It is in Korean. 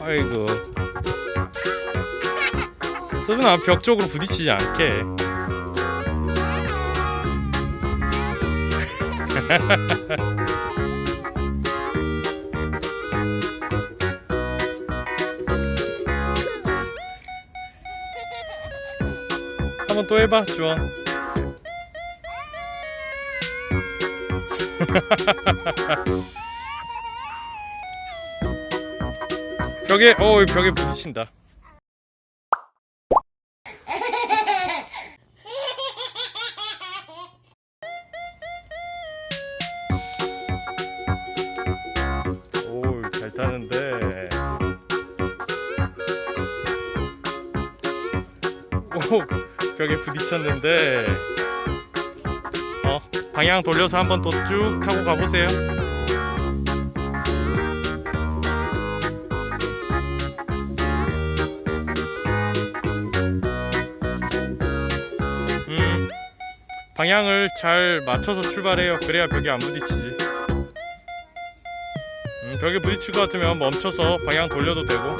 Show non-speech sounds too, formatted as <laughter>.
아이고. <laughs> 소준아 벽 쪽으로 부딪히지 않게. <laughs> 한번 또 해봐, 주원. <laughs> 벽에 어 벽에 부딪힌다. <laughs> 오 잘 타는데. 오 벽에 부딪혔는데. 어 방향 돌려서 한번 더 쭉 타고 가보세요 방향을 잘 맞춰서 출발해요. 그래야 벽에 안 부딪히지. 음, 벽에 부딪힐 것 같으면 멈춰서 방향 돌려도 되고